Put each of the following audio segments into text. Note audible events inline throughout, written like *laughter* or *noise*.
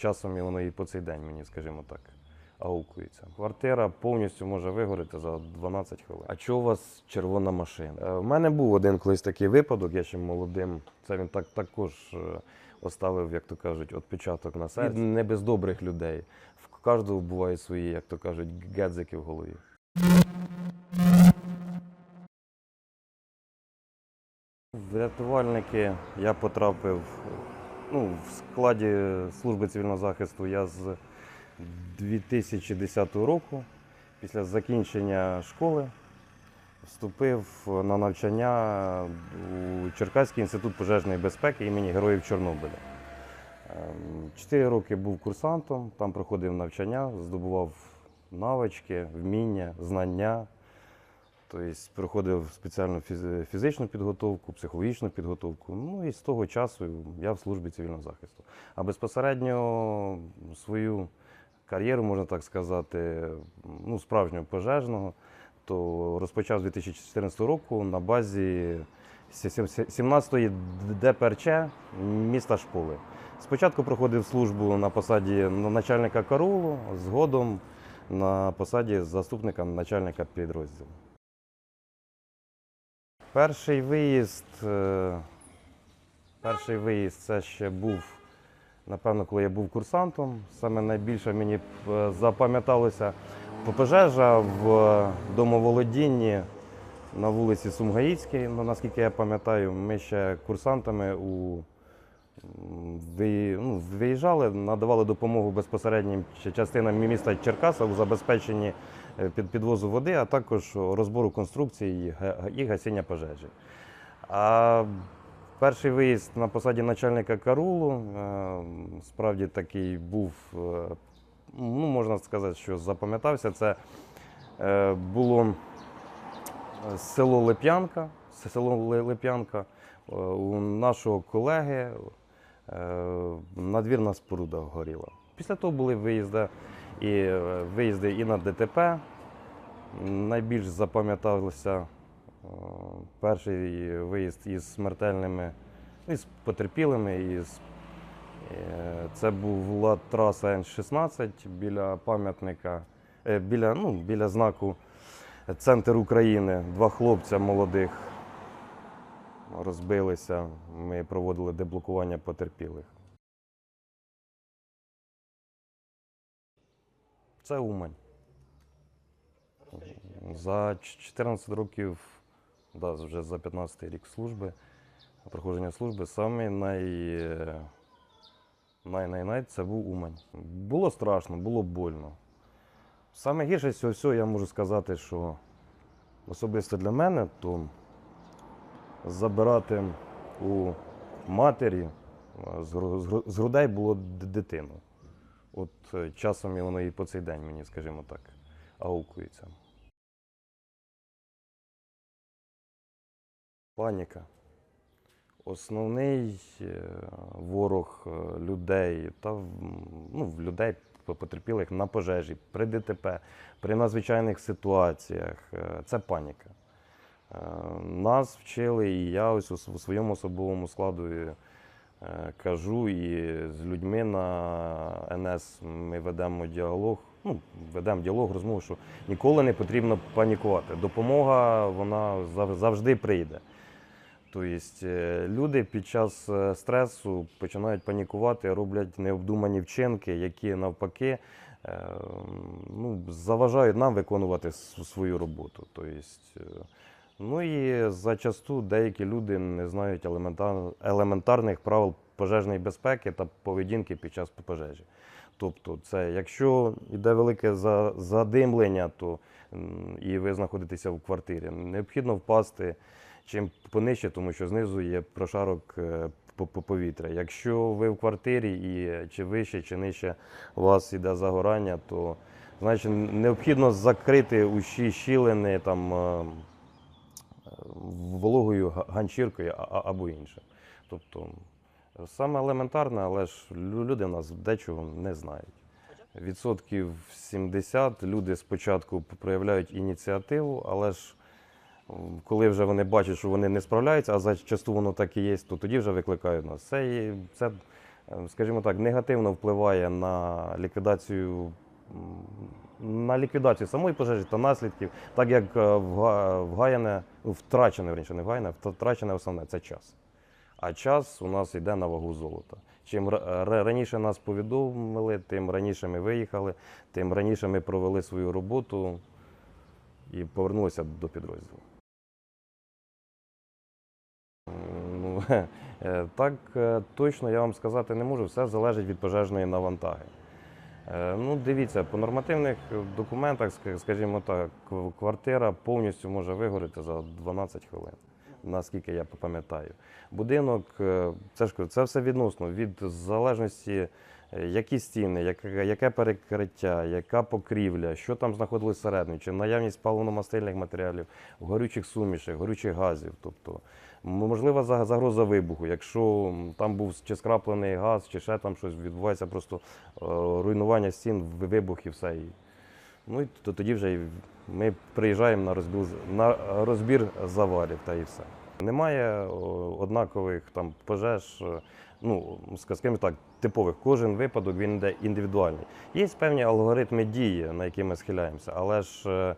часом і воно і по цей день мені, скажімо так, аукується. Квартира повністю може вигоріти за 12 хвилин. А чого у вас червона машина? Е, У мене був один колись такий випадок, я ще молодим. Це він так також е, оставив, як то кажуть, відпечаток на серці. Не без добрих людей. В кожного бувають свої, як то кажуть, гедзики в голові. В Рятувальники я потрапив ну, в складі служби цивільного захисту я з 2010 року. Після закінчення школи вступив на навчання у Черкаський інститут пожежної безпеки імені Героїв Чорнобиля. Ем, Чотири роки був курсантом, там проходив навчання, здобував навички, вміння, знання. Тобто проходив спеціальну фізичну підготовку, психологічну підготовку. Ну і з того часу я в службі цивільного захисту. А безпосередньо свою кар'єру, можна так сказати, ну, справжнього пожежного, то розпочав з 2014 року на базі 17-ї ДПРЧ міста Шполи. Спочатку проходив службу на посаді начальника караулу, згодом на посаді заступника начальника підрозділу. Перший виїзд, е, перший виїзд це ще був, напевно, коли я був курсантом. Саме найбільше мені е, запам'яталося пожежа в домоволодінні на вулиці Сумгаїцькій. Ну, наскільки я пам'ятаю, ми ще курсантами у ну, виїжджали, надавали допомогу безпосереднім частинам міста Черкаса у забезпеченні е, підвозу води, а також розбору конструкцій і гасіння пожежі. А перший виїзд на посаді начальника карулу е, справді такий був, е, ну, можна сказати, що запам'ятався. Це е, було е, село Лип'янка. Село. Е, У нашого колеги е, надвірна споруда горіла. Після того були виїзди і е, виїзди і на ДТП. Найбільш запам'ятався е, перший виїзд із смертельними, із потерпілими. Із, е, це була траса Н-16 біля пам'ятника, біля, ну, біля знаку Центр України. Два хлопця молодих розбилися. Ми проводили деблокування потерпілих. Це Умань. За 14 років, да, вже за 15 рік служби, проходження служби, саме най, най, най, най це був Умань. Було страшно, було больно. Саме гірше цього всього я можу сказати, що особисто для мене, то забирати у матері з грудей було дитину. От е, часом і воно і по цей день мені, скажімо так, аукується. Паніка. Основний е, ворог е, людей та ну, людей потерпілих на пожежі, при ДТП, при надзвичайних ситуаціях це паніка. Нас вчили, і я ось у своєму особовому складу кажу, і з людьми на НС ми ведемо діалог. Ну, ведемо діалог, розмову, що ніколи не потрібно панікувати. Допомога вона завжди прийде. Тобто е, люди під час е, стресу починають панікувати, роблять необдумані вчинки, які навпаки е, ну, заважають нам виконувати свою роботу. Тобто, е, ну і зачасту деякі люди не знають елементар- елементарних правил пожежної безпеки та поведінки під час пожежі. Тобто, це якщо йде велике за- задимлення, то і ви знаходитеся в квартирі, необхідно впасти чим понижче, тому що знизу є прошарок е, по- по- повітря. Якщо ви в квартирі і чи вище, чи нижче у вас йде загорання, то значить необхідно закрити усі щілини там е, е, вологою ганчіркою або інше. Тобто саме елементарне, але ж люди в нас дечого не знають. Відсотків 70 люди спочатку проявляють ініціативу, але ж коли вже вони бачать, що вони не справляються, а зачасту воно так і є, то тоді вже викликають нас. Це, це е, скажімо так, негативно впливає на ліквідацію. На ліквідацію самої пожежі та наслідків, так як е, вгаяне, втрачене, верніше, не вгаяне, втрачене основне це час. А час у нас йде на вагу золота. Чим ра- ра- раніше нас повідомили, тим раніше ми виїхали, тим раніше ми провели свою роботу і повернулися до підрозділу. Ну, *laughs* е, так е, точно я вам сказати не можу, все залежить від пожежної навантаги. Е, Ну, дивіться, по нормативних документах, скажімо так, квартира повністю може вигоріти за 12 хвилин, наскільки я пам'ятаю. Будинок, е, це ж це все відносно від залежності, е, які стіни, яке, перекриття, яка покрівля, що там знаходилось всередині, чи наявність паливно-мастильних матеріалів, горючих сумішей, горючих газів. Тобто можлива загроза вибуху, якщо там був чи скраплений газ, чи ще там щось відбувається, просто е, руйнування стін, вибух і все. Ну і то, тоді вже ми приїжджаємо на розбір, на розбір завалів та і все. Немає однакових там пожеж, е, ну, скажімо так, типових. Кожен випадок він йде індивідуальний. Є певні алгоритми дії, на які ми схиляємося, але ж.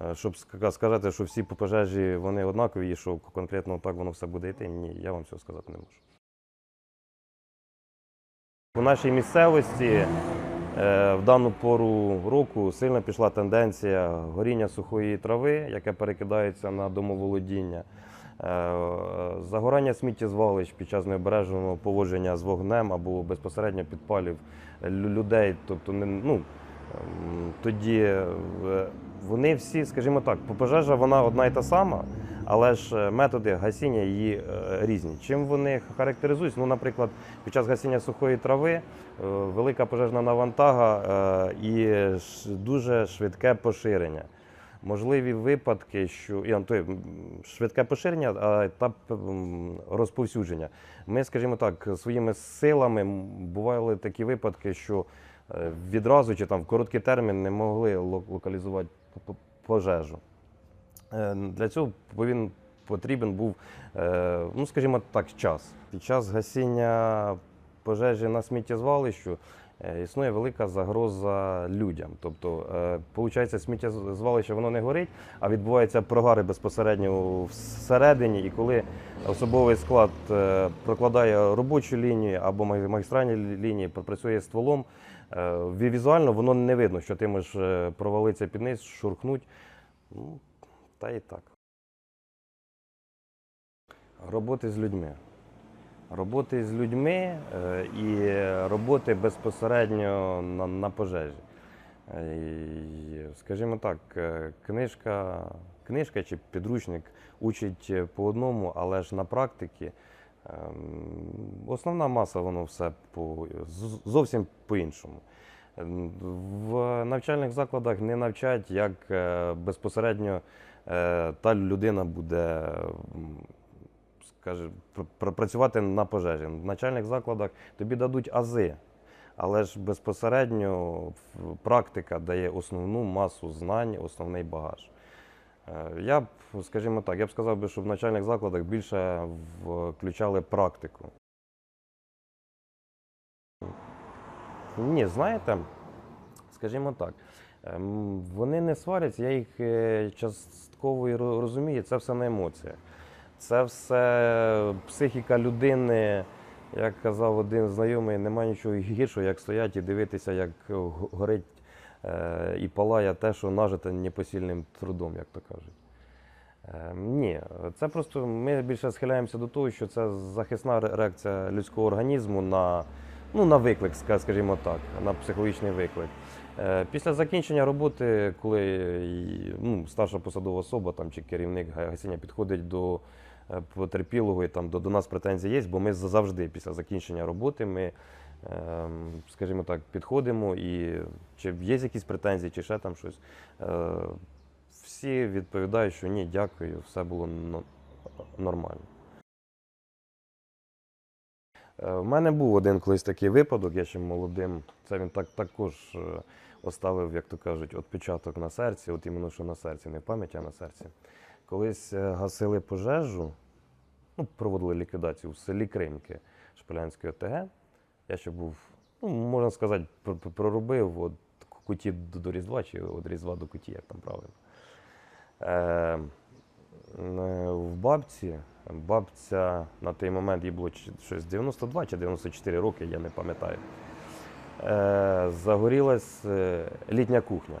Е, Щоб сказати, що всі по пожежі вони однакові, і що конкретно так воно все буде йти, ні, я вам цього сказати не можу. У нашій місцевості е, в дану пору року сильно пішла тенденція горіння сухої трави, яке перекидається на домоволодіння, е, загорання сміттєзвалищ під час необережного поводження з вогнем або безпосередньо підпалів людей. Тобто, ну, тоді е, вони всі, скажімо так, пожежа вона одна і та сама, але ж е, методи гасіння її е, різні. Чим вони характеризуються? Ну, наприклад, під час гасіння сухої трави е, велика пожежна навантага і дуже швидке поширення. Можливі випадки, що і, то швидке поширення а, та розповсюдження. Ми, скажімо так, своїми силами бували такі випадки, що відразу чи там в короткий термін не могли локалізувати пожежу. Е, Для цього повинен потрібен був, е, ну скажімо так, час. Під час гасіння пожежі на сміттєзвалищу е, існує велика загроза людям. Тобто, виходить, сміттєзвалище воно не горить, а відбуваються прогари безпосередньо всередині. І коли особовий склад е, прокладає робочу лінію або магістральні лінії, працює стволом, е, візуально воно не видно, що ти можеш е, провалитися під низ, шурхнуть. Ну, та і так. Роботи з людьми. Роботи з людьми е, і роботи безпосередньо на, на пожежі. Е, і, Скажімо так, е, книжка, книжка чи підручник учить е, по одному, але ж на практиці основна маса воно все по, зовсім по-іншому. Ем, В навчальних закладах не навчать, як е, безпосередньо е, та людина буде пр- працювати на пожежі. В навчальних закладах тобі дадуть ази, але ж безпосередньо практика дає основну масу знань, основний багаж. Е, Я б, скажімо так, я б сказав би, що в навчальних закладах більше включали практику. Ні, знаєте, скажімо так, ем, вони не сваряться, я їх е, частково і розумію, це все на емоціях. Це все психіка людини. Як казав один знайомий, немає нічого гіршого, як стоять і дивитися, як горить е, і палає те, що нажите непосильним трудом, як то кажуть. Е, Ні, це просто ми більше схиляємося до того, що це захисна реакція людського організму на, ну, на виклик, скажімо так, на психологічний виклик. Е, Після закінчення роботи, коли ну, старша посадова особа там, чи керівник гасіння підходить до е, потерпілого і там до, до нас претензії є, бо ми завжди після закінчення роботи ми, скажімо так, підходимо і чи є якісь претензії, чи ще там щось. Е, всі відповідають, що ні, дякую, все було нормально. Е, В мене був один колись такий випадок, я ще молодим. Це він так також е, оставив, як то кажуть, відпечаток на серці, от іменно що на серці, не в пам'яті, а на серці. Колись е, гасили пожежу, ну, проводили ліквідацію в селі Кримки Шполянської ОТГ. Я ще був, ну, можна сказати, пр- пр- проробив от куті до, Різдва, чи від Різдва до куті, як там правильно. Е, е, в бабці, бабця на той момент їй було щось 92 чи 94 роки, я не пам'ятаю. Е, загорілась е, літня кухня.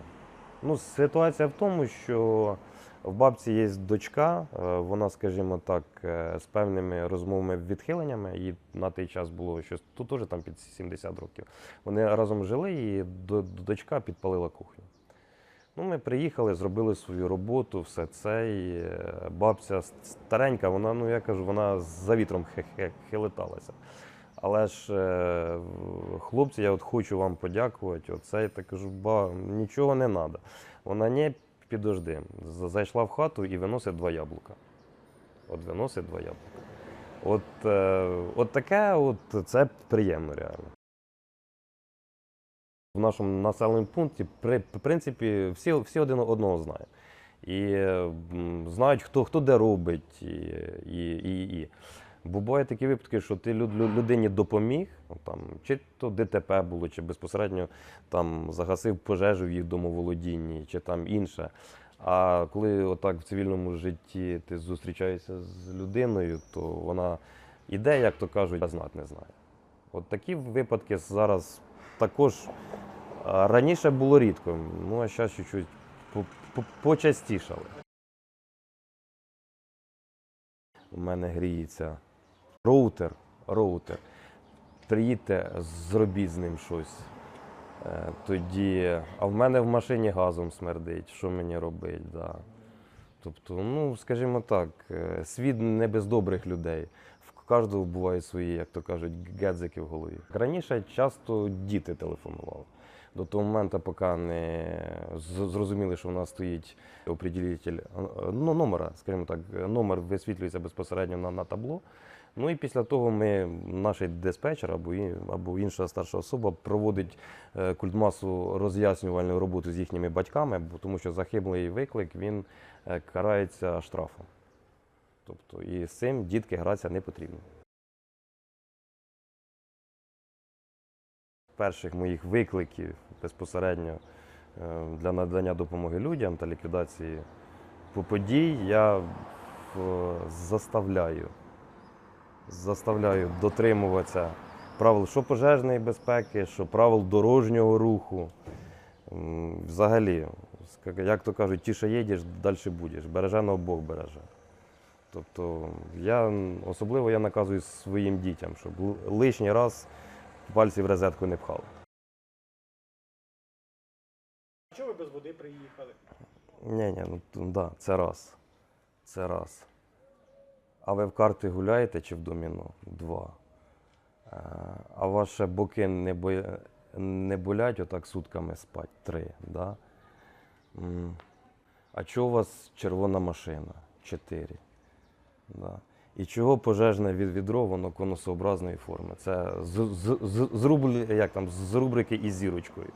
Ну, ситуація в тому, що в бабці є дочка, е, вона, скажімо так, е, з певними розмовами відхиленнями. Їй на той час було щось тут теж там під 70 років. Вони разом жили, і до- до- дочка підпалила кухню. Ну, ми приїхали, зробили свою роботу, все це. І е, бабця старенька, вона, ну я кажу, вона за вітром хилиталася. Але ж хлопці, я от хочу вам подякувати. Оце я так кажу, ба, нічого не треба. Вона не підожди. Зайшла в хату і виносить два яблука. От виносить два яблука. От, е, от таке, от це приємно реально. В нашому населеному пункті, при, в принципі, всі, всі один одного знають. І знають, хто, хто де робить. І, і, і. Бо бувають такі випадки, що ти люд- людині допоміг, там, чи то ДТП було, чи безпосередньо там, загасив пожежу в їх домоволодінні, чи там інше. А коли отак в цивільному житті ти зустрічаєшся з людиною, то вона іде, як то кажуть, а знати не знає. От такі випадки зараз також раніше було рідко, ну а зараз чуть-чуть по- по- почастішали. У мене гріється роутер, роутер. Приїдьте, зробіть з ним щось. Е, Тоді, а в мене в машині газом смердить, що мені робити? Да. Тобто, ну, скажімо так, е, світ не без добрих людей. В кожного бувають свої, як то кажуть, гедзики в голові. Раніше часто діти телефонували. До того моменту, поки не зрозуміли, що в нас стоїть определитель е, ну, номера, скажімо так, номер висвітлюється безпосередньо на, на табло. Ну і після того ми, наш диспетчер або, або інша старша особа проводить е, культмасу роз'яснювальну роботу з їхніми батьками, бо тому що захибний виклик він е, карається штрафом. Тобто і з цим дітки гратися не потрібно. Перших моїх викликів безпосередньо е, для надання допомоги людям та ліквідації по- подій я заставляю, заставляю дотримуватися правил що пожежної безпеки, що правил дорожнього руху. Взагалі, як то кажуть, тіше їдеш, далі будеш. Береженого Бог береже. Тобто я особливо я наказую своїм дітям, щоб лишній раз пальці в розетку не пхали. Чого ви без води приїхали? Ні, ні, ну да, це раз. Це раз. А ви в карти гуляєте чи в доміно? Два. Е, А ваші боки не, боя... не болять отак сутками спать? Три. Да? А чого у вас червона машина? Чотири. Да. І чого пожежне від відро, воно конусообразної форми? Це з, з, з, з, рубли- як там, з рубрики із зірочкою.